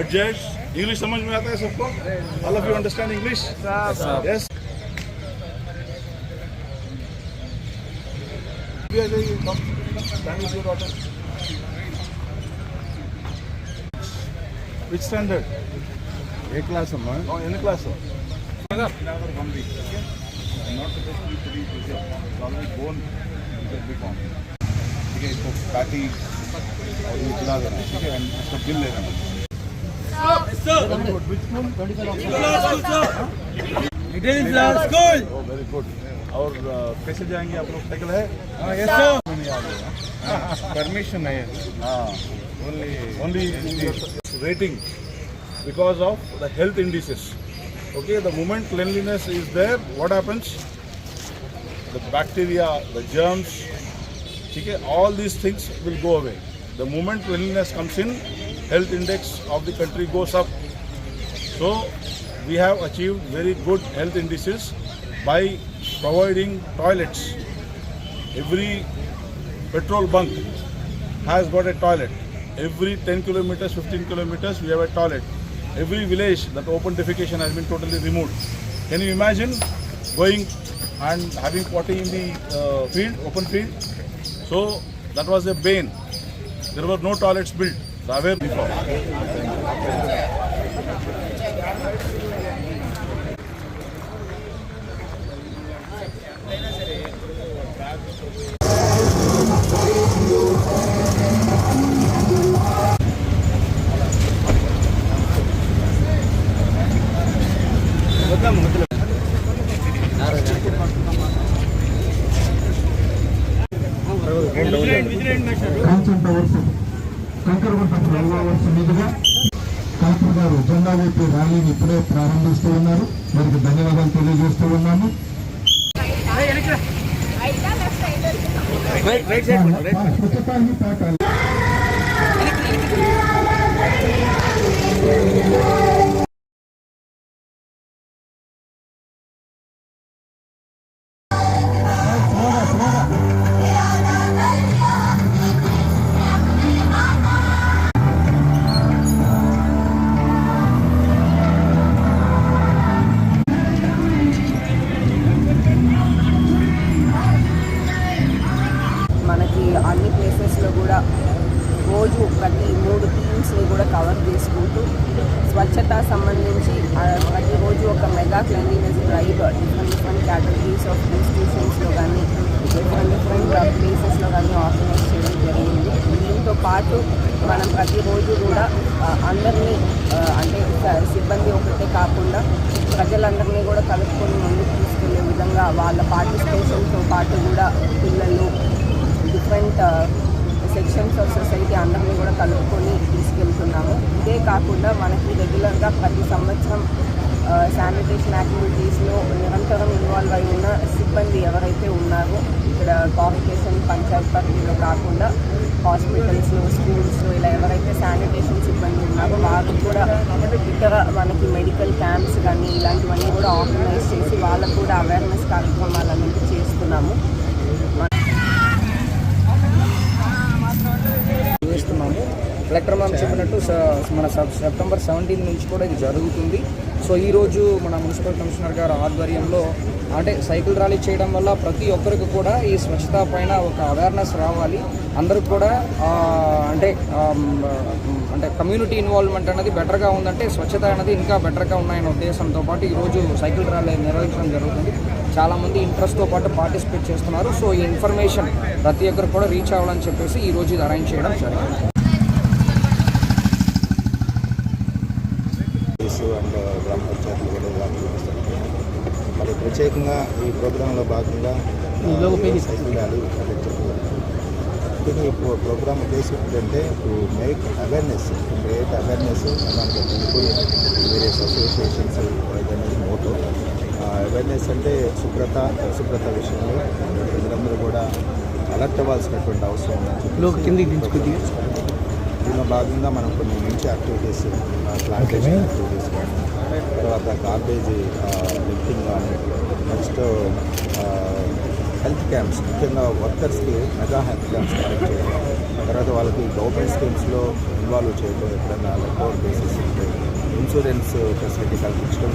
Adjust English, समझ में आता है सबको All of you understand English? Yes. Which standard? A class, amma. Oh, N class. Another one week. Okay. Not supposed to be pretty busy. Be ठीक है और ये चला देना ठीक है It कैसे जाएँगे आप परमिशन है? Only only cleanliness is there what happens the bacteria the germs ठीक है? All these things will go away the moment cleanliness comes in health index of the country goes up. So we have achieved very good health indices by providing toilets. Every petrol bunk has got a toilet. Every 10 kilometers, 15 kilometers, we have a toilet. Every village, that open defecation has been totally removed. Can you imagine going and having potty in the uh, field, open field? So that was a bane. There were no toilets built. The aware before. Kanchan towers Kankaragunta flyovers మీదుగా collector గారు జెండా వైపు ర్యాలీని ఇప్పుడే ప్రారంభిస్తూ ఉన్నారు. వారికి ధన్యవాదాలు తెలియజేస్తూ ఉన్నాము. స్వచ్ఛతా రోజు ప్రతి మూడు టీమ్స్ని కూడా కవర్ చేసుకుంటూ స్వచ్ఛత సంబంధించి ప్రతిరోజు ఒక mega cleanliness drive different different categories of ఇన్స్టిట్యూషన్స్లో కానీ డిఫరెంట్ డిఫరెంట్ ప్లేసెస్లో కానీ ఆర్గనైజ్ చేయడం జరిగింది. దీంతో పాటు మనం ప్రతిరోజు కూడా అందరినీ అంటే సిబ్బంది ఒకటే కాకుండా ప్రజలందరినీ కూడా కలుపుకొని ముందుకు తీసుకెళ్ళే విధంగా వాళ్ళ పార్టిసిపేషన్తో పాటు కూడా పిల్లలు డిఫరెంట్ అందరినీ కూడా కలుపుకొని తీసుకెళ్తున్నాము. ఇదే కాకుండా మనకి రెగ్యులర్గా ప్రతి సంవత్సరం శానిటేషన్ యాక్టివిటీస్లో నిరంతరం ఇన్వాల్వ్ అయి ఉన్న సిబ్బంది ఎవరైతే ఉన్నారో ఇక్కడ కార్పొరేషన్ పంచాయత్ పరిధిలో కాకుండా హాస్పిటల్స్లో స్కూల్స్లో ఇలా ఎవరైతే శానిటేషన్ సిబ్బంది ఉన్నారో వారు కూడా ఇతర మనకి మెడికల్ క్యాంప్స్ కానీ ఇలాంటివన్నీ కూడా ఆర్గనైజ్ చేసి వాళ్ళకు కూడా అవేర్నెస్ కార్యక్రమాలు అనేది చేస్తున్నాము. చేస్తున్నాము కలెక్టర్ మ్యామ్ చెప్పినట్టు స- మన సెప్టెంబర్ సెవెంటీన్ నుంచి కూడా ఇది జరుగుతుంది. సో ఈరోజు మన మున్సిపల్ కమిషనర్ గారు ఆధ్వర్యంలో అంటే సైకిల్ ర్యాలీ చేయడం వల్ల ప్రతి ఒక్కరికి కూడా ఈ స్వచ్ఛత పైన ఒక అవేర్నెస్ రావాలి. అందరికి కూడా అంటే అంటే కమ్యూనిటీ ఇన్వాల్వ్మెంట్ అనేది బెటర్గా ఉందంటే స్వచ్ఛత అనేది ఇంకా బెటర్గా ఉన్నాయనే ఉద్దేశంతో పాటు ఈరోజు సైకిల్ ర్యాలీ నిర్వహించడం జరుగుతుంది. చాలామంది ఇంట్రెస్ట్తో పాటు పార్టిసిపేట్ చేస్తున్నారు. సో ఈ ఇన్ఫర్మేషన్ ప్రతి ఒక్కరు కూడా రీచ్ అవ్వాలని చెప్పేసి ఈరోజు ఇది అరేంజ్ చేయడం జరిగింది. పోలీసు అండ్ గ్రామ పంచాయతీలు కూడా వాళ్ళు చూపిస్తారు మరి ప్రత్యేకంగా ఈ ప్రోగ్రాంలో భాగంగా సైకిల్ ర్యాలీ ఈ ప్రోగ్రామ్ ఉద్దేశం ఏంటంటే to make awareness create awareness అలాంటి వేరియస్ అసోసియేషన్స్ మోటో అవేర్నెస్ అంటే శుభ్రత శుభ్రత విషయంలో ప్రజలందరూ కూడా అలర్ట్ అవ్వాల్సినటువంటి అవసరం ఉందని చెప్పి దీనిలో భాగంగా మనం కొన్ని మంచి యాక్టివిటీస్ ప్లాంటేషన్ యాక్టివిటీస్ కానీ తర్వాత గార్బేజ్ లిఫ్టింగ్ కానీ నెక్స్ట్ హెల్త్ క్యాంప్స్ ముఖ్యంగా వర్కర్స్కి మెగా హెల్త్ క్యాంప్స్ కండక్ట్ చేయడం తర్వాత వాళ్ళకి గవర్నమెంట్ స్కీమ్స్లో ఇన్వాల్వ్ చేయడం ఎప్పుడైనా లెక్క బేసిస్ ఇన్సూరెన్స్ ఫెసిలిటీ కల్పించడం